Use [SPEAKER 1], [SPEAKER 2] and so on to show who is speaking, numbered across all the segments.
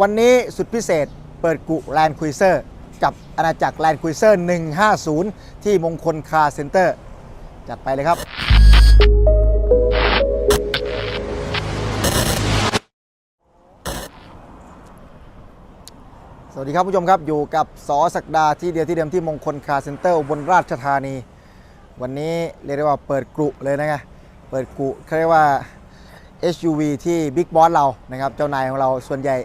[SPEAKER 1] วันนี้สุดพิเศษเปิดกุแลนด์คุยเซอร์กับอาณาจักรแลนด์คุยเซอร์ 150 ที่มงคลคาร์เซ็นเตอร์ จัดไปเลยครับ สวัสดีครับผู้ชมครับอยู่กับสอศักดาที่เดียวที่เดิมที่มงคลคาร์เซ็นเตอร์บลราชธานี วันนี้เรียกได้ว่าเปิดกรุเลยนะไงเปิดกรุเขาเรียกว่า SUV ที่บิ๊กบอสเรานะครับ เจ้านายของเราส่วนใหญ่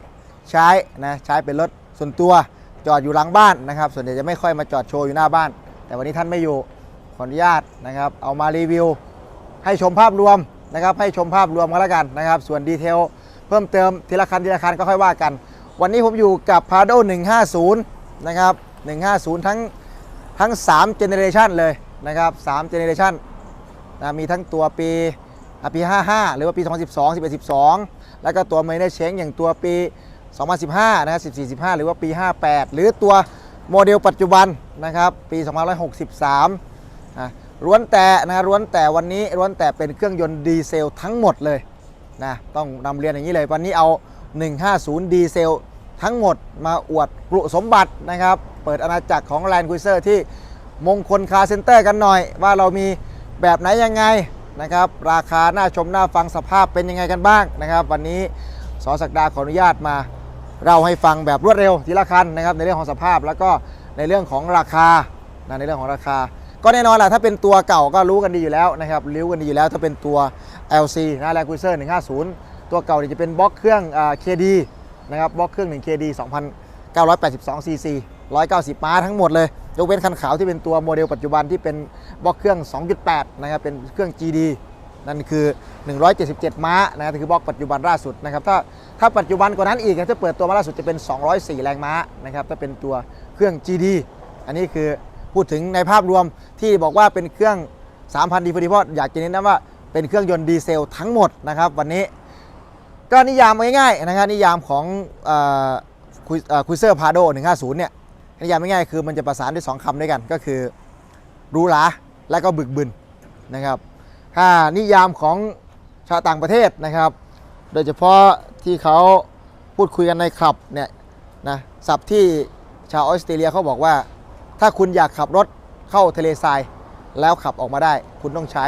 [SPEAKER 1] ใช้นะใช้เป็นรถส่วนตัวจอดอยู่หลังบ้านนะครับ ส่วนใหญ่จะไม่ค่อยมาจอดโชว์อยู่หน้าบ้าน แต่วันนี้ท่านไม่อยู่ขออนุญาตนะครับ เอามารีวิว ให้ชมภาพรวมนะครับ ให้ชมภาพรวมกันแล้วกันนะครับ ส่วนดีเทลเพิ่มเติมทีละคันทีละคันก็ค่อยว่ากัน วันนี้ผมอยู่กับ Prado 150 นะครับ 150 ทั้งทั้ง3 Generation เลยนะครับ3 Generation นะมีทั้งตัวปีปี 55 หรือว่าปี 2012 11 12 แล้วก็ตัว m a i n e r Change อย่างตัวปี 2015 นะครับ 14 15 หรือว่าปี 58 หรือตัวโมเดลปัจจุบันนะครับปี 2563อะล้วนแต่นะล้วนแต่วันนี้ล้วนแต่เป็นเครื่องยนต์ดีเซลทั้งหมดเลยนะต้องนำเรียนอย่างนี้เลยวันนี้เอา 150 ดีเซลทั้งหมดมาอวดกรุสมบัตินะครับ เปิดอาณาจักรของ Land Cruiser ที่มงคลคาเซ็นเตอร์กันหน่อย ว่าเรามีแบบไหนยังไงนะครับ ราคาน่าชมน่าฟังสภาพเป็นยังไงกันบ้างนะครับ วันนี้สอศักดาขออนุญาตมา เราให้ฟังแบบรวดเร็วทีละคันนะครับในเรื่องของสภาพแล้วก็ในเรื่องของราคานะในเรื่องของราคา ก็แน่นอนแหละถ้าเป็นตัวเก่าก็รู้กันดีอยู่แล้วนะครับรู้กันดีอยู่แล้วถ้าเป็นตัว LC นะ Land Cruiser 150 ตัวเก่าเนี่ยจะเป็นบล็อกเครื่อง KD นะครับบล็อกเครื่อง 1 KD 2,982 cc 190 ม้าทั้งหมดเลยยกเว้นคันขาวที่เป็นตัวโมเดลปัจจุบันที่เป็นบล็อกเครื่อง 2.8 นะครับเป็นเครื่อง GD นั่นคือ 177 ม้านะครับคือบล็อกปัจจุบันล่าสุดนะครับถ้าถ้าปัจจุบันกว่านั้นอีกนะถ้าเปิดตัวมาล่าสุดจะเป็น 204 แรงม้านะครับถ้าเป็นตัวเครื่อง GD อันนี้คือพูดถึงในภาพรวมที่บอกว่าเป็นเครื่อง 3,000ดีพอดีเพราะอยากจะเน้นนะว่าเป็นเครื่องยนต์ดีเซลทั้งหมดนะครับวันนี้ก็นิยามง่ายๆนะครับนิยามของคุยเซอร์พาโด150เนี่ยนิยามง่ายๆคือมันจะประสานด้วย 2คำด้วยกันก็คือรูหราและก็บึกบึนนะครับ ถ้านิยามของชาวต่างประเทศนะครับ โดยเฉพาะที่เขาพูดคุยกันในคลับเนี่ยนะศัพท์ที่ชาวออสเตรเลียเขาบอกว่า ถ้าคุณอยากขับรถเข้าทะเลทราย แล้วขับออกมาได้ คุณต้องใช้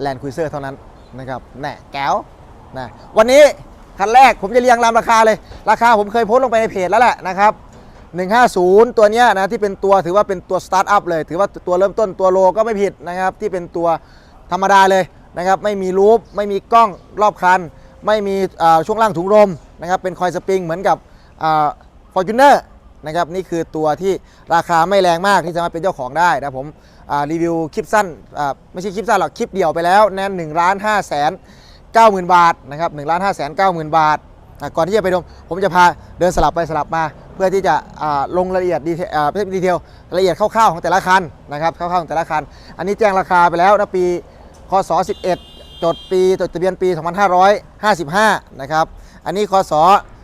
[SPEAKER 1] แลนด์คุยเซอร์เท่านั้นนะครับแน่แก้วนะวันนี้คันแรกผมจะเรียงรามราคาเลย ราคาผมเคยโพสต์ลงไปในเพจแล้วแหละนะครับ 150 ตัวเนี้ยนะที่เป็นตัวถือว่าเป็นตัวสตาร์ทอัพเลย ถือว่าตัวเริ่มต้นตัวโลก็ไม่ผิดนะครับ ที่เป็นตัว ธรรมดาเลยนะครับไม่มีลูปไม่มีกล้องรอบคัน ไม่มีช่วงล่างถุงลมนะครับเป็นคอยสปริงเหมือนกับฟอร์จูเนอร์นะครับนี่คือตัวที่ราคาไม่แรงมากที่สามารถเป็นเจ้าของได้นะผมรีวิวคลิปสั้นไม่ใช่คลิปสั้นหรอกคลิปเดียวไปแล้วแน่นหนึ่งล้านห้าแสนเก้าหมื่นบาทนะครับหนึ่งล้านห้าแสนเก้าหมื่นบาท ก่อนที่จะไปดูผมจะพาเดินสลับไปสลับมา เพื่อที่จะลงรายละเอียดดีเทลดีเทลรายละเอียดคร่าวๆของแต่ละคันนะครับคร่าวๆของแต่ละคัน อันนี้แจ้งราคาไปแล้วนะปี คศ11 จดปีจดทะเบียนปี 2555 นะครับ อันนี้คศ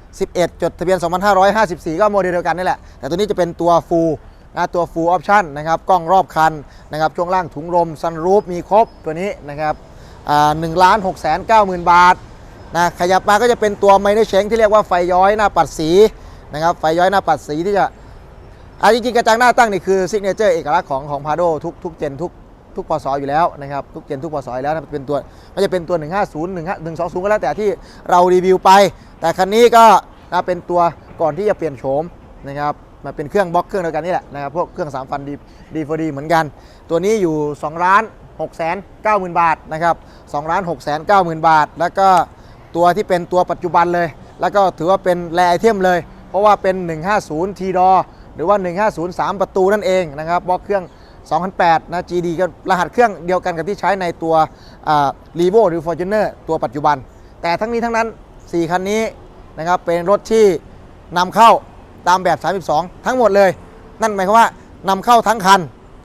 [SPEAKER 1] 11 จดทะเบียน 2554 ก็โมเดลเดียวกันนี่แหละ แต่ตัวนี้จะเป็นตัวฟูลนะตัว full option นะครับ กล้องรอบคันนะครับ ช่วงล่างถุงลมซันรูฟมีครบตัวนี้นะครับหนึ่งล้านหกแสนเก้าหมื่นบาทนะขยับมาก็จะเป็นตัวไมเนอร์เชงที่เรียกว่าไฟย้อยหน้าปัดสีนะครับไฟย้อยหน้าปัดสีที่จะอะจริงๆกระจังหน้าตั้งนี่คือซิกเนเจอร์เอกลักษณ์ของของพาโดทุกทุกเจนทุก ทุกพศอยู่แล้วนะครับทุกเจนทุกพศอยู่แล้วนะเป็นตัวมันจะเป็นตัว 150 1 120 ก็แล้วแต่ที่เรารีวิวไป แต่คันนี้ก็นะเป็นตัวก่อนที่จะเปลี่ยนโฉมนะครับมาเป็นเครื่องบล็อกเครื่องเดียวกันนี่แหละนะครับพวกเครื่อง3ฟันดีดีฟดีเหมือนกัน ตัวนี้อยู่2ล้าน6แสน9หมื่นบาทนะครับ2ล้าน6แสน9หมื่นบาท แล้วก็ตัวที่เป็นตัวปัจจุบันเลย แล้วก็ถือว่าเป็นแรไอเทมเลย เพราะว่าเป็น 150ทีดอหรือว่า 150 3 ประตูนั่นเองนะครับบล็อกเครื่อง 2008นะ GD ก็รหัสเครื่องเดียวกันกับที่ใช้ในตัวรีโวหรือ Fortuner ตัวปัจจุบัน แต่ทั้งนี้ทั้งนั้น 4 คันนี้นะครับเป็นรถที่นำเข้าตามแบบ 32 ทั้งหมดเลย นั่นหมายความว่านำเข้าทั้งคัน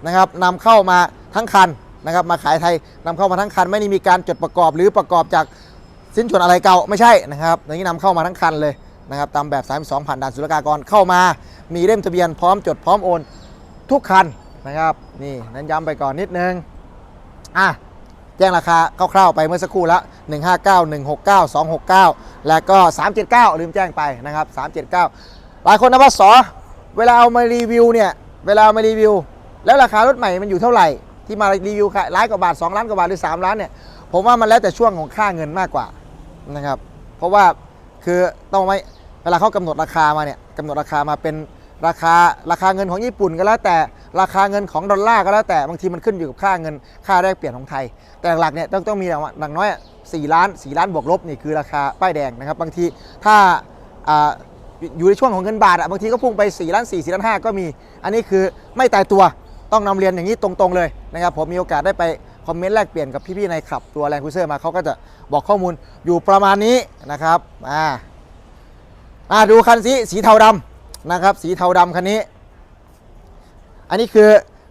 [SPEAKER 1] นะครับนำเข้ามาทั้งคันนะครับมาขายไทยนำเข้ามาทั้งคัน ไม่ได้มีการจดประกอบหรือประกอบจากสิ้นส่วนอะไรเก่าไม่ใช่นะครับอย่างนี้นำเข้ามาทั้งคันเลยนะครับตามแบบ 32 ผ่านด่านศุลกากรเข้ามา มีเล่มทะเบียนพร้อมจดพร้อมโอน ทุกคัน นะครับนี่นั้นย้ำไปก่อนนิดนึงอะแจ้งราคาคร่าวๆไปเมื่อสักครู่ล้ว159 169 269 แล้วก็ 379 ลืมแจ้งไปนะครับ 379 หลายคนนะว่าสอเวลาเอามารีวิวเนี่ยเวลาเอามารีวิว แล้วราคารถใหม่มันอยู่เท่าไหร่ ที่มารีวิวขายล้านกว่าบาท 2 ล้านกว่าบาทหรือ 3 ล้านเนี่ยผมว่ามันแล้วแต่ช่วงของค่าเงินมากกว่านะครับเพราะว่าคือต้องไม่เวลาเขากำหนดราคามาเนี่ยกำหนดราคามาเป็นราคาราคาเงินของญี่ปุ่นก็แล้วแต่ราคาเงินของดอลลาร์ก็แล้วแต่บางทีมันขึ้นอยู่กับค่าเงินค่าแลกเปลี่ยนของไทย แต่หลักเนี่ยต้องต้องมีอย่างน้อยสี่ล้านสี่ล้านบวกลบนี่คือราคาป้ายแดงนะครับบางทีถ้าอ่าอยู่ในช่วงของเงินบาทอะบางทีก็พุ่งไป 4 ล้าน 4 4ล้าน5ก็มี อันนี้คือไม่ตายตัวต้องนำเรียนอย่างนี้ตรงๆเลยนะครับผมมีโอกาสได้ไปคอมเมนต์แลกเปลี่ยนกับพี่ๆในขับตัวแรงคูเซอร์มาเขาก็จะบอกข้อมูลอยู่ประมาณนี้นะครับอ่าอ่าดูคันสีสีเทาดำนะครับสีเทาดำคันนี้ อันนี้คือ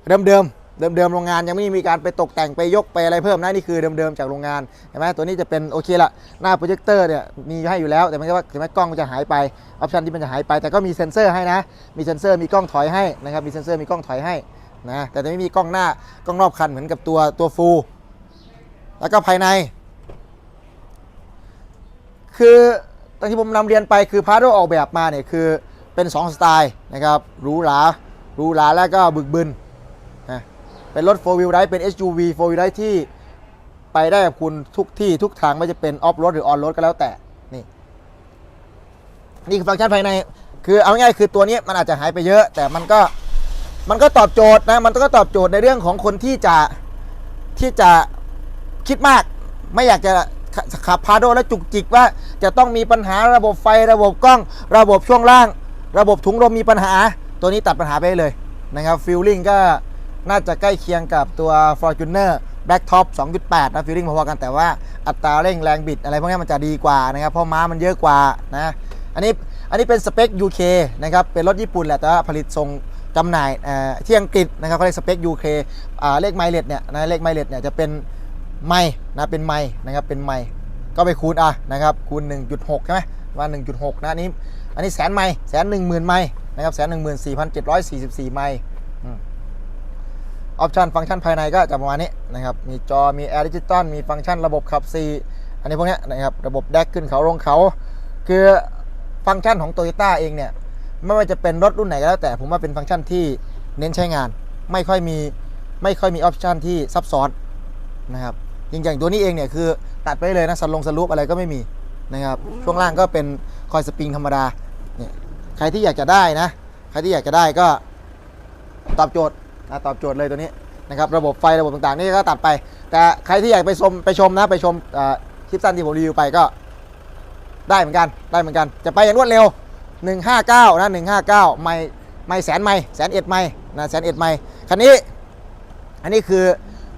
[SPEAKER 1] เดิมเดิมเดิมเดิมๆโรงงานยังไม่มีการไปตกแต่งไปยกไปอะไรเพิ่มนะนี่คือเดิมเดิมๆจากโรงงานเห็นไหมตัวนี้จะเป็นโอเคละหน้าโปรเจคเตอร์เนี่ยมีให้อยู่แล้วแต่ไม่ใช่ว่าถึงแม้กล้องมันจะหายไปออปชันที่มันจะหายไป แต่ก็มีเซ็นเซอร์ให้นะ มีเซ็นเซอร์มีกล้องถอยให้นะครับมีเซ็นเซอร์มีกล้องถอยให้นะแต่จะไม่มีกล้องหน้ากล้องรอบคันเหมือนกับตัวตัวฟูลแล้วก็ภายใน คือตอนที่ผมนำเรียนไปคือพาร์โดออกแบบมาเนี่ยคือเป็น 2 สไตล์นะครับหรูหรา รูหราแล้วก็บึกบึนนะเป็นรถ 4 wheel drive เป็น SUV 4 wheel drive ที่ไปได้กับคุณทุกที่ทุกทางไม่จะเป็นออฟโรดหรือออนโรดก็แล้วแต่นี่นี่คือฟังก์ชันภายใน คือเอาง่ายคือตัวนี้มันอาจจะหายไปเยอะ แต่มันก็มันก็ตอบโจทย์นะมันก็ตอบโจทย์ในเรื่องของคนที่จะที่จะคิดมาก ไม่อยากจะขขับพาโดแล้วจุกจิกว่าจะต้องมีปัญหาระบบไฟระบบกล้อง ระบบช่วงล่าง ระบบถุงลมมีปัญหา ตัวนี้ตัดปัญหาไปได้เลยนะครับฟิลลิ่งก็น่าจะใกล้เคียงกับตัว Fortuner Black Top 2.8 นะฟิลลิ่งพอๆกันแต่ว่าอัตราเร่งแรงบิดอะไรพวกนี้มันจะดีกว่านะครับเพราะม้ามันเยอะกว่านะอันนี้อันนี้เป็นสเปค UK นะครับเป็นรถญี่ปุ่นแหละแต่ว่าผลิตทรงจำหน่ายที่อังกฤษนะครับเขาเรียกสเปค UK เลขไมล์เลดเนี่ยนะเลขไมล์เลดเนี่ยจะเป็นไมล์นะเป็นไมล์นะครับเป็นไมล์ก็ไปคูณอะนะครับคูณ 1.6 ใช่ไหมว่า 1.6 นะอันนี้ อันนี้แสนไมล์แสนหนึ่งหมื่นไมล์นะครับแสนหนึ่งหมื่นสี่พันเจ็ดร้อยสี่สิบสี่ไมล์ออปชันฟังก์ชันภายในก็จะประมาณนี้นะครับ มีจอ มีแอร์ดิจิตอล มีฟังก์ชันระบบขับ4อันนี้พวกนี้นะครับ ระบบแดกขึ้นเขาลงเขา คือฟังก์ชันของ t o y ยต้เองเนี่ย ไม่ว่าจะเป็นรถรุ่นไหนก็แล้วแต่ผมว่าเป็นฟังก์ชันที่เน้นใช้งาน ไม่ค่อยมี ไม่ค่อยมีออปชันที่ซับซ้อนนะครับจริงๆตัวนี้เองเนี่ยคือตัดไปเลยนะสลงสลูปอะไรก็ไม่มีนะครับ ช่วงล่างก็เป็นคอยสปริงธรรมดา นี่ใครที่อยากจะได้นะ ใครที่อยากจะได้ก็ตอบโจทย์นะตอบโจทย์เลยตัวนี้นะครับระบบไฟระบบต่างๆนี่ก็ตัดไป แต่ใครที่อยากไปชมไปชมนะไปชมคลิปสั้นที่ผมรีวิวไปก็ได้เหมือนกันได้เหมือนกัน จะไปอย่างรวดเร็ว 159นะ159 ไม่ไม่แสนไม่แสนเอ็ดไม่นะแสนเอ็ดไม่คันนี้อันนี้คือ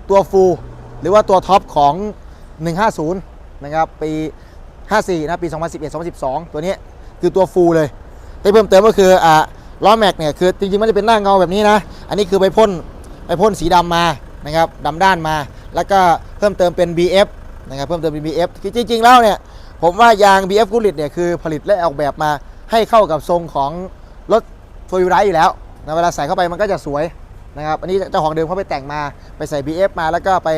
[SPEAKER 1] ตัวฟูลหรือว่าตัวท็อปของ 150 นะครับ ปี 54 นะ ปี 2011 2012 ตัวนี้ คือตัวฟูลเลยที่เพิ่มเติมก็คืออ่าล้อแม็กเนี่ยคือจริงๆมันจะเป็นหน้าเงาแบบนี้นะ อันนี้คือไปพ่นไปพ่นสีดำมานะครับดำด้านมา แล้วก็เพิ่มเติมเป็น BF นะครับเพิ่มเติมเป็น BF คือจริงๆแล้วเนี่ยผมว่ายาง BF กุลิตเนี่ยคือผลิตและออกแบบมาให้เข้ากับทรงของรถโฟล์ไรอยู่แล้วนะเวลาใส่เข้าไปมันก็จะสวยนะครับอันนี้เจ้าของเดิมเขาไปแต่งมาไปใส่ BF มาแล้วก็ไป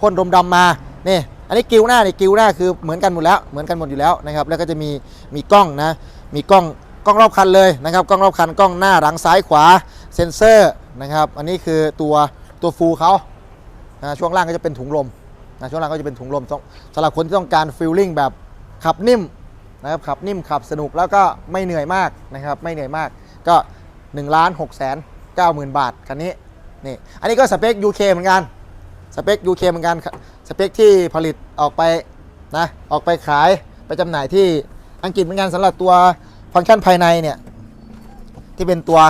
[SPEAKER 1] พ่นดมดำมานี่ อันนี้กิวหน้านี่กิวหน้าคือเหมือนกันหมดแล้วเหมือนกันหมดอยู่แล้วนะครับแล้วก็จะมีมีกล้องนะมีกล้องกล้องรอบคันเลยนะครับกล้องรอบคันกล้องหน้าหลังซ้ายขวาเซ็นเซอร์นะครับอันนี้คือตัวตัวฟูลเขานะช่วงล่างก็จะเป็นถุงลมนะช่วงล่างก็จะเป็นถุงลมสำหรับคนที่ต้องการฟีลลิ่งแบบขับนิ่มนะครับขับนิ่มขับสนุกแล้วก็ไม่เหนื่อยมากนะครับไม่เหนื่อยมากก็1ล้าน6แสน9หมื่นบาทคันนี้นี่อันนี้ก็สเปค UK เหมือนกันสเปค UK เหมือนกัน สเปคที่ผลิตออกไปนะออกไปขายไปจำหน่ายที่อังกฤษเหมือนกันสำหรับตัวฟังก์ชันภายในเนี่ย ที่เป็นตัว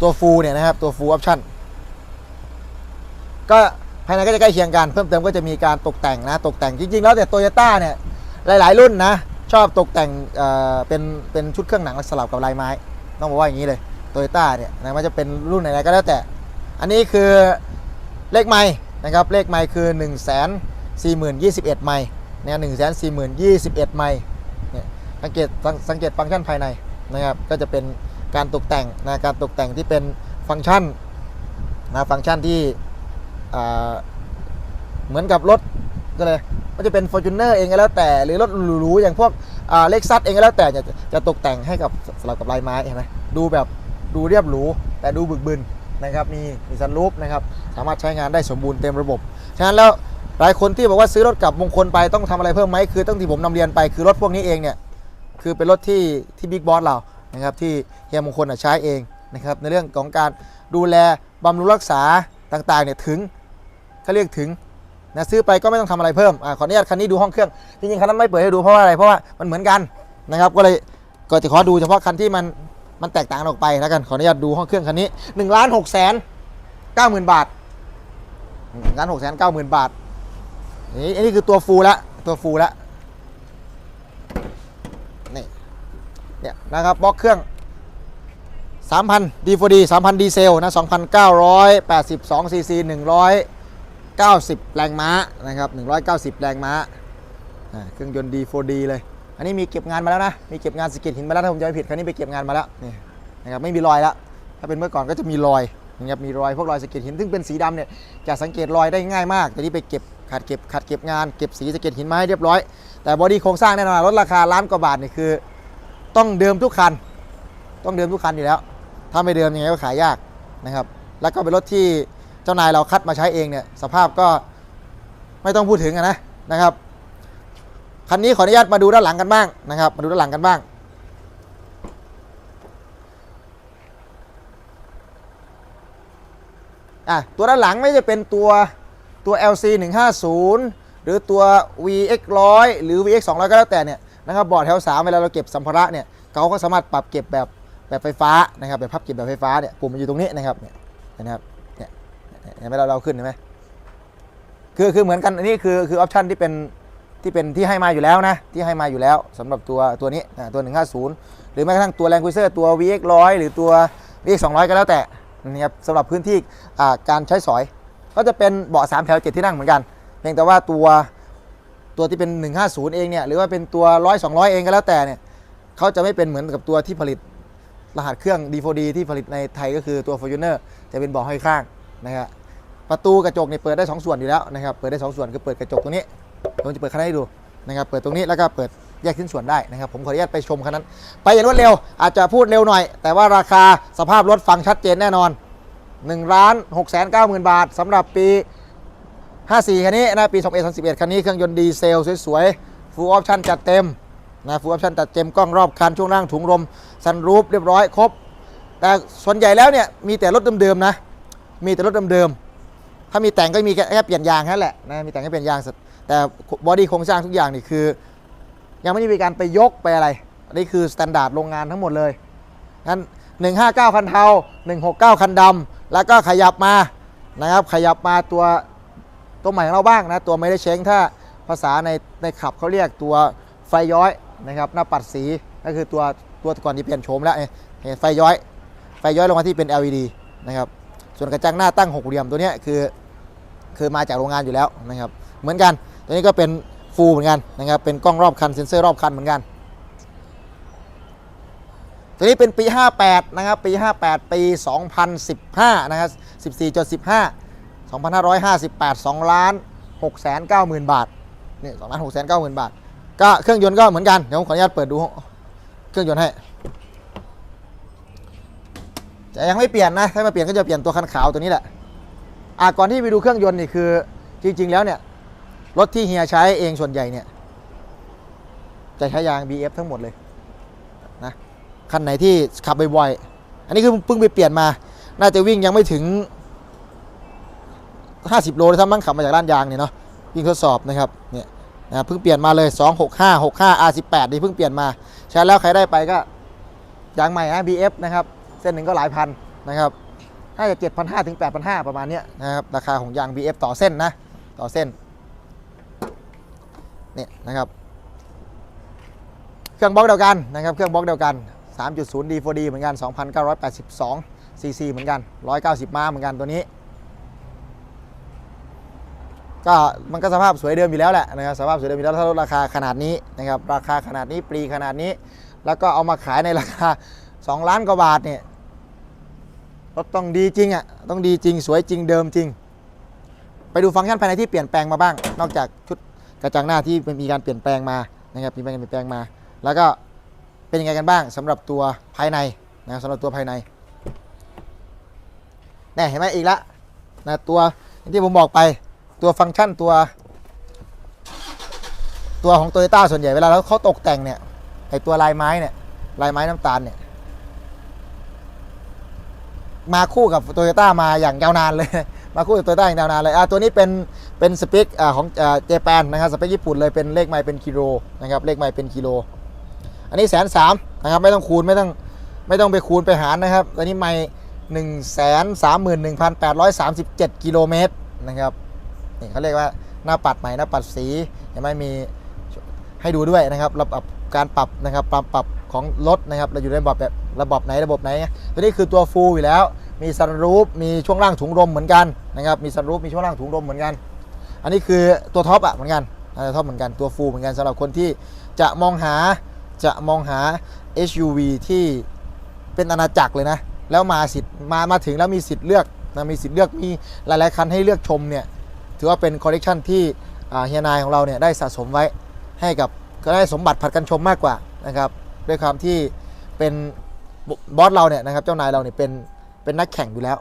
[SPEAKER 1] ตัวฟูเนี่ยนะครับ ตัวฟูออปชั่นก็ภายในก็จะใกล้เคียงกัน เพิ่มเติมก็จะมีการตกแต่งนะตกแต่งจริง ๆ แล้วแต่โตโยต้าเนี่ยหลาย ๆ รุ่นนะ ชอบตกแต่งเอ่อเป็นเป็นชุดเครื่องหนังสลับกับลายไม้ ต้องบอกว่าอย่างนี้เลยโตโยต้าเนี่ยนะมันจะเป็นรุ่นไหนๆก็แล้วแต่ อันนี้คือเลขไม้ นะครับเลขไม้คือ 1 4 0 21 ไม้เนี่ย1 4 0 0 0 0 21ไม้เนี่ยสังเกตสังสังเกตฟังก์ชันภายในนะครับก็จะเป็นการตกแต่งนะการตกแต่งที่เป็นฟังก์ชันนะฟังก์ชันที่เหมือนกับรถก็เลยมันจะเป็น f o r t u n e r เองก็แล้วแต่ หรือรถหรูๆอย่างพวกเล็กซัสเองก็แล้วแต่จะจะตกแต่งให้กับสลับกับลายไม้เห็นไหมดูแบบดูเรียบหรูแต่ดูบึกบึน นะครับมีมีซันรูฟนะครับสามารถใช้งานได้สมบูรณ์เต็มระบบ ฉะนั้นแล้วหลายคนที่บอกว่าซื้อรถกับมงคลไปต้องทำอะไรเพิ่มไหมคือตั้งที่ผมนำเรียนไปคือรถพวกนี้เองเนี่ยคือเป็นรถที่ที่บิ๊กบอสเรานะครับที่เฮียมงคลใช้เองนะครับในเรื่องของการดูแลบำรุงรักษาต่างๆเนี่ยถึงเขาเรียกถึงนะซื้อไปก็ไม่ต้องทำอะไรเพิ่มอขออนุญาตคันนี้ดูห้องเครื่องจริงๆคันนั้นไม่เปิดให้ดูเพราะว่าอะไรเพราะว่ามันเหมือนกันนะครับก็เลยก็จะขอดูเฉพาะคันที่มัน มันแตกต่างออกไปแล้วกันขออนุญาตดูห้องเครื่องคันนี้1นึ่งล้านหกแสนเก้าหมื่นบาทหนึ่งล้านหกแสนเก้าหมื่นบาทนี่อันนี้คือตัวฟูละตัวฟูลละนี่เนี่ยนะครับบล็อกเครื่อง3,000 D4D 3,000 ดีเซลนะ2,982ซีซี190 แรงม้านะครับ190 แรงม้าอ่าเครื่องยนต์ D4D เลย อันนี้มีเก็บงานมาแล้วนะ มีเก็บงานสเก็ตหินมาแล้วถ้าผมจำไม่ผิดคันนี้ไปเก็บงานมาแล้วนี่นะครับไม่มีรอยแล้วถ้าเป็นเมื่อก่อนก็จะมีรอยนะครับมีรอยพวกรอยสะเก็ตหินซึ่งเป็นสีดำเนี่ยจะสังเกตรอยได้ง่ายมาก แต่นี่ไปเก็บขัดเก็บขัดเก็บงานเก็บสีสะเก็ตหินมาให้เรียบร้อย แต่บอดี้โครงสร้างแน่นอนรถราคาล้านกว่าบาทเนี่ยคือ ต้องเดิมทุกคัน ต้องเดิมทุกคันอยู่แล้ว ถ้าไม่เดิมยังไงก็ขายยากนะครับแล้วก็เป็นรถที่เจ้านายเราคัดมาใช้เองเนี่ยสภาพก็ไม่ต้องพูดถึงนะนะครับ คันนี้ขออนุญาตมาดูด้านหลังกันบ้างนะครับ มาดูด้านหลังกันบ้าง อะ ตัวด้านหลังไม่จะเป็นตัวตัว LC 150 หรือตัว VX 100 หรือ VX 200 ก็แล้วแต่เนี่ยนะครับบอร์ดแถว 3 เวลาเราเก็บสัมภาระเนี่ยเขาก็สามารถปรับเก็บแบบแบบไฟฟ้านะครับแบบพับเก็บแบบไฟฟ้าเนี่ยปุ่มมันอยู่ตรงนี้นะครับเนี่ยนะครับเนี่ยเห็นไหมเราเราขึ้นเห็นไหมคือคือเหมือนกันอันนี้คือคือออปชันที่เป็น ที่เป็นที่ให้มาอยู่แล้วนะ ที่ให้มาอยู่แล้วสำหรับตัวตัวนี้อะตัว 150 หรือแม้กระทั่งตัวแรงคุเซอร์ตัว VX 100 หรือตัว VX 200 ก็แล้วแต่นะครับสำหรับพื้นที่การใช้สอย ก็จะเป็นเบาะ3แถว7ที่นั่งเหมือนกัน เพียงแต่ว่าตัวตัวที่เป็น 150 เองเนี่ยหรือว่าเป็นตัว 100 200 เองก็แล้วแต่เนี่ยเขาจะไม่เป็นเหมือนกับตัวที่ผลิตรหัสเครื่อง D4D ที่ผลิตในไทยก็คือตัว Fortuner จะเป็นเบาะห้อยข้างนะครับประตูกระจกเนี่ยเปิดได้ 2 ส่วนอยู่แล้วนะครับเปิดได้ 2 ส่วนคือเปิดกระจกตรงนี้ ผมจะเปิดคันให้ดูนะครับเปิดตรงนี้แล้วก็เปิดแยกชิ้นส่วนได้นะครับ ผมขออนุญาตไปชมคันนั้น ไปอย่างรวดเร็ว อาจจะพูดเร็วหน่อย แต่ว่าราคาสภาพรถฟังชัดเจนแน่นอน1ล้าน6 9 0 0 0 0 บาทสำหรับปี 54 คันนี้นะปี 2011คันนี้เครื่องยนต์ดีเซลสวยๆฟูลออปชั่นจัดเต็มนะฟูลออปชั่นจัดเต็มกล้องรอบคันช่วงล่างถุงลมซันรูฟเรียบร้อยครบ แต่ส่วนใหญ่แล้วเนี่ยมีแต่รถเดิมๆนะ มีแต่รถเดิมๆถ้ามีแต่งก็มีแค่เปลี่ยนยางแค่นั้นแหละนะมีแต่งแค่เปลี่ยนยาง แต่บอดี้โครงสร้างทุกอย่างนี่คือ ยังไม่ได้มีการไปยกไปอะไรนนี้คือสแตนดาร์ดโรงงานทั้งหมดเลยงั้น159 คันเทา 169 คันดำแล้วก็ขยับมานะครับขยับมาตัวตัวใหม่ของเราบ้างนะตัวไม่ได้เช้งถ้าภาษาในในขับเขาเรียกตัวไฟย้อยนะครับหน้าปัดสีก็คือตัวตัวก่อนที่เปลี่ยนโฉมแล้วเห็นไฟย้อย ไฟย้อยลงมาที่เป็น LED นะครับส่วนกระจังหน้าตั้งหกเหลี่ยมตัวนี้คือคือมาจากโรงงานอยู่แล้วนะครับเหมือนกัน ตัวนี้ก็เป็นฟูลเหมือนกันนะครับ เป็นกล้องรอบคันเซ็นเซอร์รอบคันเหมือนกัน ตัวนี้เป็นปี 58 นะครับ ปี 58 ปี 2015 นะครับ 14.15 2558 2ล้าน6แสน9หมื่นบาท นี่2ล้าน6แสน9หมื่นบาท ก็เครื่องยนต์ก็เหมือนกัน เดี๋ยวผมขออนุญาตเปิดดูเครื่องยนต์ให้ จะยังไม่เปลี่ยนนะ ถ้ามาเปลี่ยนก็จะเปลี่ยนตัวคันขาวตัวนี้แหละ อะก่อนที่ไปดูเครื่องยนต์นี่คือจริง ๆ แล้วเนี่ย รถที่เฮียใช้เองส่วนใหญ่เนี่ย จะใช้ยาง BF ทั้งหมดเลยนะคันไหนที่ขับบ่อยๆอันนี้คือเพิ่งไปเปลี่ยนมา น่าจะวิ่งยังไม่ถึง 50 โลเลยถ้ามั่งขับมาจากร้านยางเนี่ยเนาะวิ่งทดสอบนะครับเนี่ยนะเพิ่งเปลี่ยนมาเลย 265 65 R18 นี่เพิ่งเปลี่ยนมา ใช้แล้วใครได้ไปก็ยางใหม่นะ BF นะครับ เส้นหนึ่งก็หลายพันนะครับน่าจะ7,500ถึง8,500 ประมาณเนี้ยนะครับ ราคาของยาง BF ต่อเส้นนะ ต่อเส้น เนี่ยนะครับ เครื่องบล็อกเดียวกันนะครับ เครื่องบล็อกเดียวกัน 3.0 D4D เหมือนกัน 2,982 cc เหมือนกัน 190 ม้าเหมือนกันตัวนี้ ก็มันก็สภาพสวยเดิมอยู่แล้วแหละนะครับ สภาพสวยเดิมอยู่แล้วถ้าลดราคาขนาดนี้นะครับ ราคาขนาดนี้ปรีขนาดนี้ แล้วก็เอามาขายในราคา 2 ล้านกว่าบาทเนี่ยรถต้องดีจริงอะ ต้องดีจริง สวยจริง เดิมจริง ไปดูฟังก์ชันภายในที่เปลี่ยนแปลงมาบ้าง นอกจากชุด กระจังหน้าที่มีการเปลี่ยนแปลงมานะครับมีการเปลี่ยนแปลงมา แล้วก็เป็นยังไงกันบ้างสำหรับตัวภายในนะสำหรับตัวภายในแน่เห็นไหมอีกละนะตัวที่ผมบอกไปตัวฟังก์ชันตัว ตัวของโตโยต้าส่วนใหญ่เวลาแล้วเขาตกแต่งเนี่ยไอตัวลายไม้เนี่ยลายไม้น้ำตาลเนี่ยมาคู่กับโตโยต้ามาอย่างยาวนานเลย มาคู่กับโตโยต้าอย่างยาวนานเลยอะตัวนี้เป็น เป็นสเปคของอ่าเจแปนนะครับสเปคญี่ปุ่นเลยเป็นเลขไมล์เป็นกิโลนะครับเลขไมล์เป็นกิโล อันนี้แสนสามนะครับไม่ต้องคูณไม่ต้องไม่ต้องไปคูณไปหารนะครับอันนี้ไมล์หนึ่งแสนสามหมื่นหนึ่งพันแปดร้อยสามสิบเจ็ดกิโลเมตรนะครับนี่เขาเรียกว่าหน้าปัดใหม่หน้าปัดสีเห็นไหมมีให้ดูด้วยนะครับระบบการปรับนะครับปรับปรับของรถนะครับเราอยู่ในระบบแบบระบบไหนระบบไหนตัวนี้คือตัวฟูลอยู่แล้ว มีซันรูฟมีช่วงล่างถุงลมเหมือนกันนะครับมีซันรูฟมีช่วงล่างถุงลมเหมือนกัน อันนี้คือตัวท็อปอะเหมือนกันอันนี้ท็อปเหมือนกันตัวฟูลเหมือนกันสำหรับคนที่จะมองหาจะมองหา SUV ที่เป็นอาณาจักรเลยนะ แล้วมาสิทธิ์มามาถึงแล้วมีสิทธิ์เลือกนะมีสิทธิ์เลือกมีหลาย ๆ คันให้เลือกชมเนี่ยถือว่าเป็นคอลเลกชันที่เฮียนายของเราเนี่ยได้สะสมไว้ให้กับก็ได้สมบัติผัดกันชมมากกว่านะครับด้วยความที่เป็นบอสเราเนี่ยนะครับเจ้านายเราเนี่ยเป็นเป็นนักแข่งอยู่แล้ว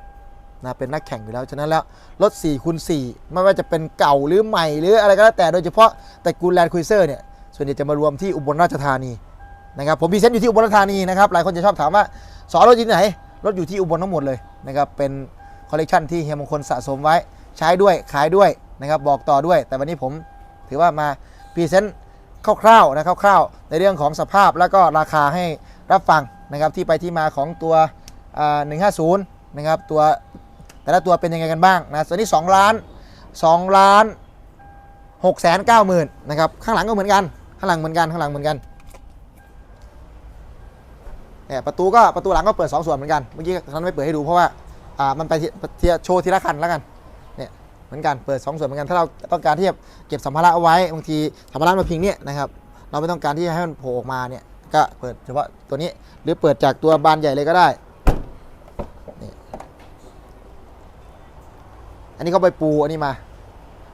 [SPEAKER 1] นะเป็นนักแข่งอยู่แล้วฉะนั้นแล้วรถ4คูณ4ไม่ว่าจะเป็นเก่าหรือใหม่หรืออะไรก็แล้วแต่โดยเฉพาะแต่กูแลนด์คุยเซอร์เนี่ยส่วนใหญ่จะมารวมที่อุบลราชธานีนะครับผมพรีเซนต์อยู่ที่อุบลราชธานีนะครับหลายคนจะชอบถามว่าสอนรถอยู่ที่ไหนรถอยู่ที่อุบลทั้งหมดเลยนะครับเป็นคอลเลกชันที่เฮียมงคลสะสมไว้ใช้ด้วยขายด้วยนะครับบอกต่อด้วย แต่วันนี้ผมถือว่ามาพรีเซนต์คร่าวๆนะคร่าวๆ ในเรื่องของสภาพแล้วก็ราคาให้รับฟังนะครับที่ไปที่มาของตัวอ่า150 นะครับตัว แต่ละตัวเป็นยังไงกันบ้างนะส่วนนี้2ล้าน2ล้าน6 9 0 0 0 0นะครับข้างหลังก็เหมือนกัน ข้างหลังเหมือนกันข้างหลังเหมือนกันเนี่ยประตูก็ประตูหลังก็เปิด 2 ส่วนเหมือนกันเมื่อกี้ฉันไม่เปิดให้ดูเพราะว่าอ่ามันไปทีทีโชว์ทีละคันแล้วกันเนี่ยเหมือนกันเปิด 2 ส่วนเหมือนกันถ้าเราต้องการที่จะเก็บสัมภาระเอาไว้บางทีสัมภาระมาพิงเนี่ยนะครับเราไม่ต้องการที่จะให้มันโผล่ออกมาเนี่ยก็เปิดเฉพาะตัวนี้หรือเปิดจากตัวบานใหญ่เลยก็ได้ อันนี้เขาไปปูอันนี้มา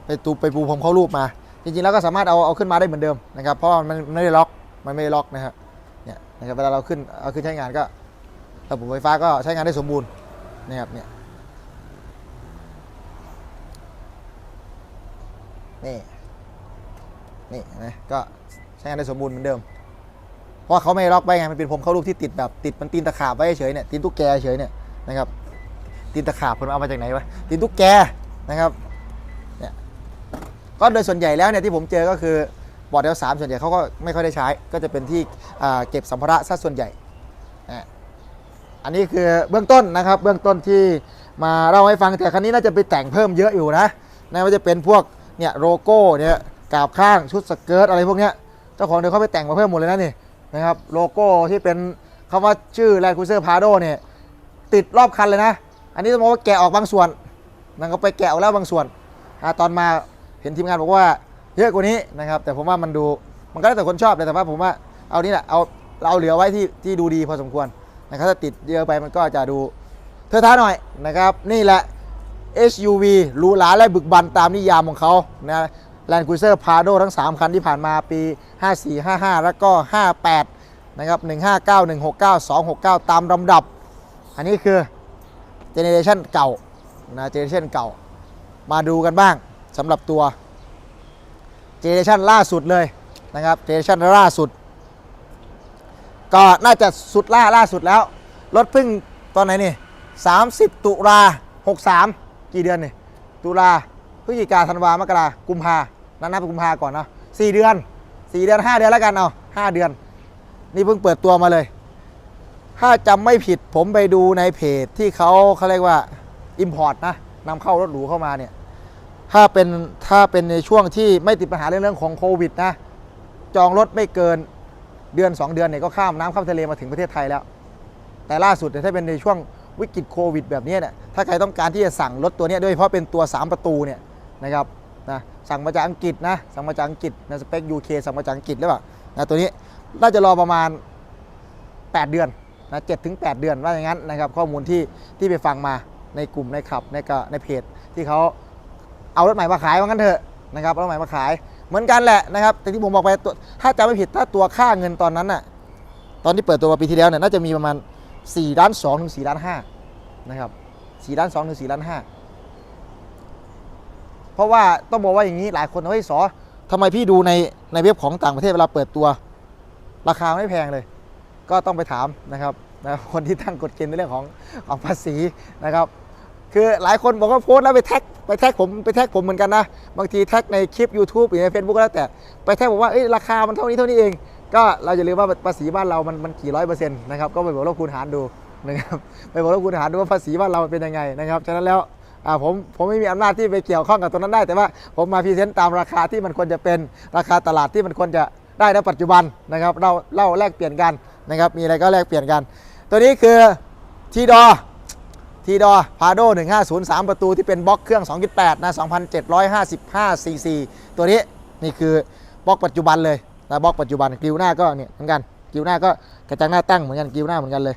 [SPEAKER 1] ไปตูไปปูผมเข้ารูปมา จริงๆแล้วก็สามารถเอาเอาขึ้นมาได้เหมือนเดิมนะครับ เพราะมันไม่ได้ล็อก มันไม่ได้ล็อกนะครับเนี่ยนะครับเวลาเราขึ้นเอาขึ้นใช้งานก็ระบบไฟฟ้าก็ใช้งานได้สมบูรณ์นะครับเนี่ยนี่นี่นะก็ใช้งานได้สมบูรณ์เหมือนเดิม เพราะเขาไม่ล็อกไว้ไงมันเป็นผมเข้ารูปที่ติดแบบติดมันตีนตะขาบไว้เฉยเนี่ยตีนตุ๊กแกเฉยเนี่ยนะครับ ตีนตะขาบผมเอามาจากไหนวะตีนตุ๊กแกนะครับเนี่ยก็โดยส่วนใหญ่แล้วเนี่ยที่ผมเจอก็คือบอร์ดเดลสามส่วนใหญ่เขาก็ไม่ค่อยได้ใช้ ก็จะเป็นที่เก็บสัมภาระซะส่วนใหญ่อะอันนี้คือเบื้องต้นนะครับ เบื้องต้นที่มาเล่าให้ฟังแต่คันนี้น่าจะไปแต่งเพิ่มเยอะอยู่นะนะว่าจะเป็นพวกเนี่ยโลโก้เนี่ยกาบข้างชุดสเกิร์ตอะไรพวกเนี้ยเจ้าของเดี๋ยวเขาไปแต่งมาเพิ่มหมดเลยนะนี่นะครับโลโก้ที่เป็นคำว่าชื่อ Land Cruiser Prado เนี่ยติดรอบคันเลยนะ อันนี้ต้องบอกว่าแกะออกบางส่วนมันก็ไปแกะออกแล้วบางส่วนอตอนมาเห็นทีมงานบอกว่าเยอะกว่านี้นะครับ แต่ผมว่ามันดูมันก็แล้วแต่คนชอบเลยแต่ว่าผมว่าเอานี่แหละเอาเราเหลือไว้ที่ที่ดูดีพอสมควรนะครับถ้าติดเยอะไปมันก็จะดูเทอท้าหน่อยนะครับ นี่แหละ SUV หรูหราและบึกบันตามนิยามของเขานะ Land Cruiser Prado ทั้ง 3 คันที่ผ่านมาปี 54 55 แล้วก็ 58 นะครับ 159 169 269 ตามลำดับ อันนี้คือ เจเนเรชันเก่านะเจเนเรชันเก่า มาดูกันบ้างสำหรับตัวเจเนเรชันล่าสุดเลยนะครับเจเนเรชันล่าสุด ก็น่าจะสุดล่าล่าสุดแล้ว รถเพิ่งตอนไหนนี่ 30 ตุลา63 กี่เดือนนี่ตุลาพฤศจิกาธันวามกรากุมภานับนับเป็นกุมภาก่อนเนาะ4เดือน4เดือน5เดือนแล้วกันเอา5เดือน นี่เพิ่งเปิดตัวมาเลย ถ้าจำไม่ผิดผมไปดูในเพจที่เขาเขาเรียกว่า Import นะนำเข้ารถหรูเข้ามาเนี่ยถ้าเป็นถ้าเป็นในช่วงที่ไม่ติดปัญหาเรื่องของโควิดนะจองรถไม่เกินเดือน 2 เดือนเนี่ยก็ข้ามน้ำข้ามทะเลมาถึงประเทศไทยแล้ว แต่ล่าสุดเนี่ยถ้าเป็นในช่วงวิกฤตโควิด แบบนี้เนี่ยถ้าใครต้องการที่จะสั่งรถตัวนี้ยโดยเฉพาะเป็นตัว 3 ประตูเนี่ยนะครับนะสั่งมาจากอังกฤษนะสั่งมาจากอังกฤษนะสเปค UK สั่งมาจากอังกฤษหรือเปล่านะตัวนี้น่าจะรอประมาณ 8 เดือน นะเจ็ดถึงแเดือนว่าอย่างนั้นนะครับ ข้อมูลที่ที่ไปฟังมาในกลุ่มในขับในกะในเพจที่เขาเอารถใหม่มาขายว่างั้นเถอะนะครับเอารถใหม่มาขาย เหมือนกันแหละนะครับแต่ที่ผมบอกไปตัวถ้าจำไม่ผิดถ้าตัวค่าเงินตอนนั้นน่ะตอนที่เปิดตัวมาปีที่แล้วเนี่ยน่าจะมีประมาณ4ล้าน2ถึง4ล้าน5นะครับ4ล้าน2ถึง4ล้าน5เพราะว่าต้องบอกว่าอย่างนี้หลายคนเฮ้ยสอทำไมพี่ดูในในเว็บของต่างประเทศเวลาเปิดตัว ราคาไม่แพงเลย ก็ต้องไปถามนะครับคนที่ตั้งกฎเกณฑ์ในเรื่องของของภาษีนะครับ คือหลายคนบอกว่าโพสต์แล้วไปแท็กไปแท็กผมไปแท็กผมเหมือนกันนะบางทีแท็กในคลิป YouTube หรือใน Facebook ก็แล้วแต่ไปแท็กบอกว่าราคามันเท่านี้เท่านี้เอง ก็เราอย่าลืมว่าภาษีบ้านเรามันมันกี่ร้อยเปอร์เซ็นต์นะครับก็ไปบอกลบคูณหารดูนะครับไปบอกลบคูณหารดูว่าภาษีบ้านเรามันเป็นยังไงนะครับฉะนั้นแล้วผมผมไม่มีอำนาจที่ไปเกี่ยวข้องกับตรงนั้นได้ แต่ว่าผมมาพรีเซนต์ตามราคาที่มันควรจะเป็นราคาตลาดที่มันควรจะได้ในปัจจุบันนะครับเราเล่าแลกเปลี่ยนกัน นะครับ มีอะไรก็แลกเปลี่ยนกัน ตัวนี้คือทีดอทีดอพาโด1503 ประตูที่เป็นบล็อกเครื่อง 2.8 นะ 2,755ซีซีตัวนี้นี่คือบล็อกปัจจุบันเลยนะบล็อกปัจจุบันกิวหน้าก็เนี่ยเหมือนกันกิวหน้าก็กระจังหน้าตั้งเหมือนกันกิวหน้าเหมือนกันเลย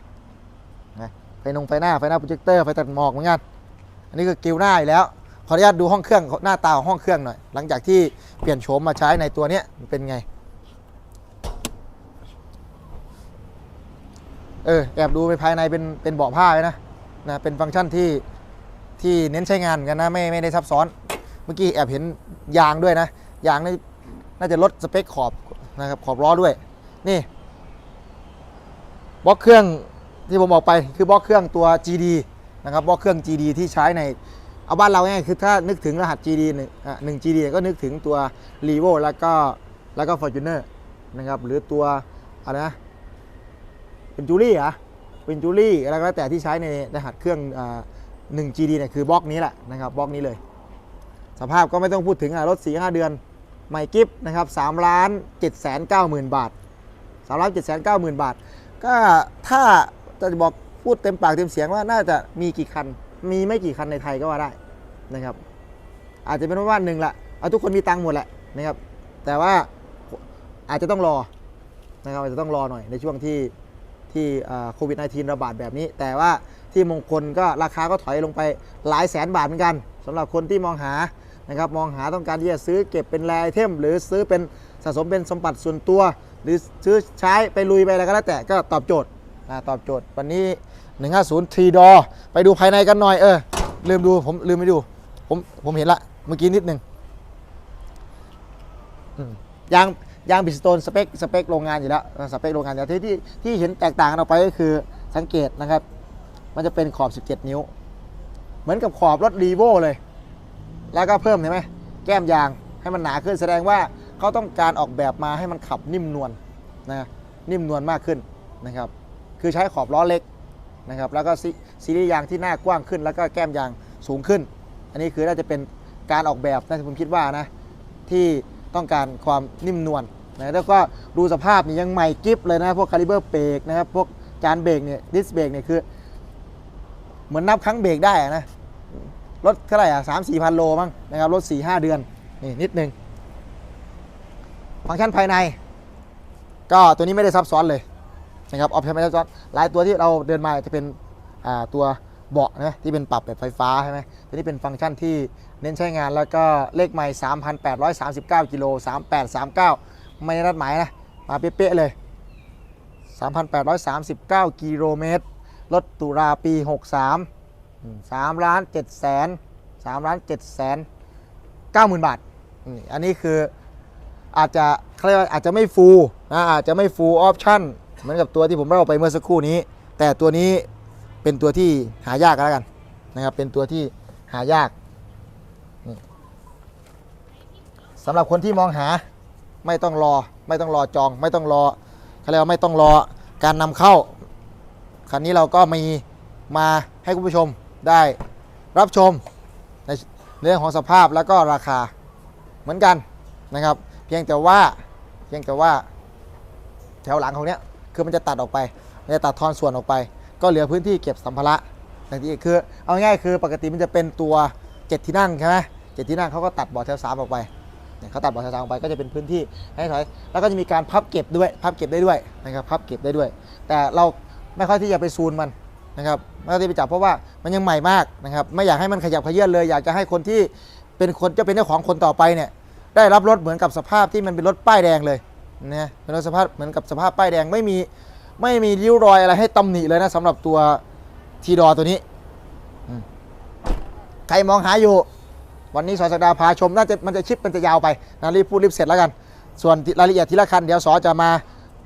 [SPEAKER 1] นะไฟนงไฟหน้าไฟหน้าโปรเจคเตอร์ไฟตัดหมอกเหมือนกัน อันนี้คือกิวหน้าอีกแล้วขออนุญาตดูห้องเครื่องหน้าตาของห้องเครื่องหน่อย หลังจากที่เปลี่ยนโฉมมาใช้ในตัวนี้มันเป็นไง เออแอบดูไปภายในเป็นเป็นเบาะผ้าเลยนะนะเป็นฟังก์ชันที่ที่เน้นใช้งานกันนะไม่ไม่ได้ซับซ้อน เมื่อกี้แอบเห็นยางด้วยนะยางนี่น่าจะลดสเปคขอบนะครับขอบล้อด้วย นี่บล็อกเครื่องที่ผมบอกไปคือบล็อกเครื่องตัว GD นะครับบล็อกเครื่อง GD ที่ใช้ในเอาบ้านเราง่ายคือถ้านึกถึงรหัส GD หนึ่งหนึ่ง GD ก็นึกถึงตัว r e v o แล้วก็แล้วก็ Fortuner นะครับหรือตัวอะไรนะ เป็นจูลี่เหรอเป็นจูลี่อะไรก็แล้วแต่ที่ใช้ในรหัสเครื่องอ่า1 GD เนี่ยคือบล็อกนี้แหละนะครับบล็อกนี้เลย สภาพก็ไม่ต้องพูดถึงอะรถ4 5เดือนใหม่กิฟนะครับ3ล้าน7แสน9หมื่นบาท3ล้าน7แสน9หมื่นบาท ก็ถ้าจะบอกพูดเต็มปากเต็มเสียงว่าน่าจะมีกี่คัน มีไม่กี่คันในไทยก็ว่าได้นะครับอาจจะเป็นว่าหนึ่งละเอาทุกคนมีตังค์หมดแหละนะครับแต่ว่าอาจจะต้องรอนะครับอาจจะต้องรอหน่อยในช่วงที่ ที่โควิด -19 ระบาดแบบนี้ แต่ว่าที่มงคลก็ราคาก็ถอยลงไปหลายแสนบาทเหมือนกันสำหรับคนที่มองหานะครับมองหาต้องการที่จะซื้อเก็บเป็นแรไอเทม หรือซื้อเป็นสะสมเป็นสมบัติส่วนตัว หรือซื้อใช้ไปลุยไปอะไรก็แล้วแต่ก็ตอบโจทย์ตอบโจทย์วันนี้ 150 3 door ไปดูภายในกันหน่อยเออลืมดูผมลืมไปดู ผมผมเห็นละเมื่อกี้นิดนึงยาง ยางบิสโตนสเปคสเปคโรงงานอยู่แล้วสเปคโรงงานแต่ที่ที่ที่เห็นแตกต่างกันออกไปก็คือสังเกตนะครับ มันจะเป็นขอบ 17 นิ้ว เหมือนกับขอบรถรีโวเลย แล้วก็เพิ่มเห็นไหมแก้มยางให้มันหนาขึ้นแสดงว่าเขาต้องการออกแบบมาให้มันขับนิ่มนวลนะนิ่มนวลมากขึ้นนะครับ คือใช้ขอบล้อเล็กนะครับ แล้วก็ซีซีรีส์ยางที่หน้ากว้างขึ้น แล้วก็แก้มยางสูงขึ้น อันนี้คือน่าจะเป็นการออกแบบนะผมคิดว่านะที่ ต้องการความนิ่มนวลนะแล้วก็ดูสภาพนี่ยังใหม่กิฟเลยนะพวกคาลิเบอร์เบรกนะครับพวกจานเบรกเนี่ยดิสเบรกเนี่ยคือ เหมือนนับครั้งเบรกได้ะนะรถเท่าไหร่อะสามสี่พันโลมั้งนะครับรถสี่ห้าเดือนนี่นิดนึงฟังก์ชันภายใน ก็ตัวนี้ไม่ได้ซับซ้อนเลยนะครับออปชั่นไม่ได้ซับซ้อนหลายตัวที่เราเดินมาจะเป็นตัว เบาะนะที่เป็นปรับแบบไฟฟ้าใช่ไหมตัวนี้เป็นฟังก์ชันที่เน้นใช้งานแล้วก็เลขใหม่3,839กิโล3839 ไม่ได้นัดหมายนะ มาเป๊ะๆเลย 3,839 กิโลเมตร รถตุลาปี 63 3ล้าน7แสน3ล้าน7แสน9หมื่นบาท อันนี้คืออาจจะเขาเรียกว่าอาจจะไม่ฟูลนะอาจจะไม่ฟูลออปชั่นเหมือนกับตัวที่ผมเล่าไปเมื่อสักครู่นี้ แต่ตัวนี้ เป็นตัวที่หายากแล้วกันนะครับ เป็นตัวที่หายากสำหรับคนที่มองหาไม่ต้องรอ ไม่ต้องรอจอง ไม่ต้องรอเขาเรียกว่าไม่ต้องรอการนำเข้า คันนี้เราก็มีมาให้คุณผู้ชมได้รับชมในเรื่องของสภาพแล้วก็ราคาเหมือนกันนะครับ เพียงแต่ว่าเพียงแต่ว่าแถวหลังของเนี้ยคือมันจะตัดออกไปมันจะตัดทอนส่วนออกไป ก็เหลือพื้นที่เก็บสัมภาระอย่างที่คือเอาง่ายๆคือปกติมันจะเป็นตัว 7 ที่นั่งใช่ไหมเจ็ดที่นั่งเขาก็ตัดเบาะแถวสามออกไปเขาตัดเบาะแถวสามออกไปก็จะเป็นพื้นที่ให้ถอย แล้วก็จะมีการพับเก็บด้วยพับเก็บได้ด้วยนะครับพับเก็บได้ด้วย แต่เราไม่ค่อยที่จะไปซูนมันนะครับไม่ค่อยที่ไปจับเพราะว่ามันยังใหม่มากนะครับไม่อยากให้มันขยับขยื่นเลย อยากจะให้คนที่เป็นคนจะเป็นเจ้าของคนต่อไปเนี่ยได้รับรถเหมือนกับสภาพที่มันเป็นรถป้ายแดงเลยนะเป็นรถสภาพเหมือนกับสภาพป้ายแดงไม่มี ไม่มีริ้วรอยอะไรให้ตำหนิเลยนะสำหรับตัวทีดอตัวนี้ใครมองหาอยู่ วันนี้สอสดาพาชมน่าจะมันจะชิปมันจะยาวไปนะรีบพูดรีบเสร็จแล้วกัน ส่วนรายละเอียดทีละคันเดี๋ยวสอจะมา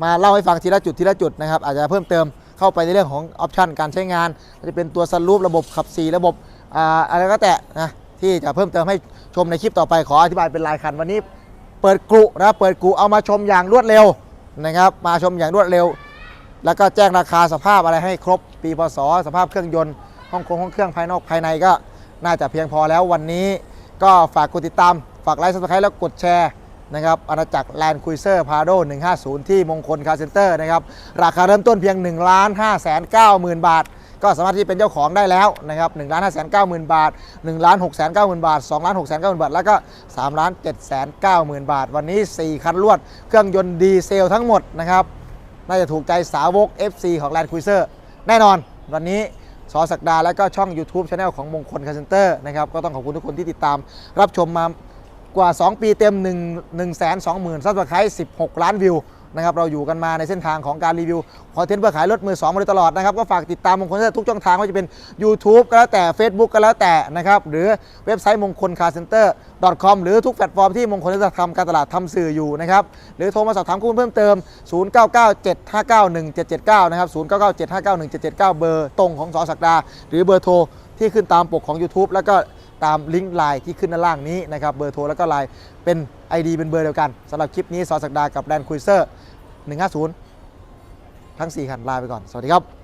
[SPEAKER 1] มาเล่าให้ฟังทีละจุดทีละจุดนะครับอาจจะเพิ่มเติมเข้าไปในเรื่องของออปชันการใช้งานจะเป็นตัวสลูประบบขับ4ระบบอ่าอะไรก็แต่นะที่จะเพิ่มเติมให้ชมในคลิปต่อไปขออธิบายเป็นรายคันวันนี้ เปิดกรุนะเปิดกรุเอามาชมอย่างรวดเร็วนะครับมาชมอย่างรวดเร็ว แล้วก็แจ้งราคาสภาพอะไรให้ครบปีพศสภาพเครื่องยนต์ห้องโครงห้องเครื่องภายนอกภายในก็น่าจะเพียงพอแล้ววันนี้ ก็ฝากกดติดตาม ฝากไลค์ซับสไครต์แล้วกดแชร์นะครับอาณาจักรแลนด์คุยเซอร์พาโด150 ที่มงคลคาร์เซ็นเตอร์นะครับราคาเริ่มต้นเพียง1 5 9 0 0 0 0 บาท ก็สามารถที่เป็นเจ้าของได้แล้วนะครับ1 5 9 0 0 0 0 บาท1 6 9 0 0 0 0 บาท2 6 9 0 0 0 0 บาท แล้วก็3 7 9 0 0 0 บาท วันนี้ 4 คันรวดเครื่องยนต์ดีเซลทั้งหมดนะครับ น่าจะถูกใจสาวก FC ของแรนด์คุยเซอร์แน่นอน วันนี้สอสักดาและก็ช่อง YouTube Channel ของมงคลคาเซนเตอร์นะครับก็ต้องขอบคุณทุกคนที่ติดตาม รับชมมากว่า 2 ปีเต็ม 1 1 2 0 0 0 0ซับสไครต์16 ล้านวิว นะครับเราอยู่กันมาในเส้นทางของการรีวิวคอนเทนต์เพื่อขายรถมือ2มาโดยตลอดนะครับก็ฝากติดตามมงคลเซนเตอร์ทุกช่องทางว่าจะเป็น YouTube ก็แล้วแต่ Facebook ก็แล้วแต่นะครับหรือเว็บไซต์มงคลคาเซ็นเตอร์ .com หรือทุกแพลตฟอร์มที่มงคลจะทำการตลาดทำสื่ออยู่นะครับหรือโทรมาสอบถามข้อมูลเพิ่มเติม 0997591779 นะครับ 0997591779 เบอร์ตรงของสอศักดา หรือเบอร์โทรที่ขึ้นตามปกของ YouTube แล้วก็ตามลิงก์ไลน์ที่ขึ้นด้านล่างนี้นะครับเบอร์โทรแล้วก็ไลน์เป็น ID เป็นเบอร์เดียวกันสำหรับคลิปนี้สอศักดากับแดนคุยเซอร์ 150 ทั้ง 4 คันลาไปก่อน สวัสดีครับ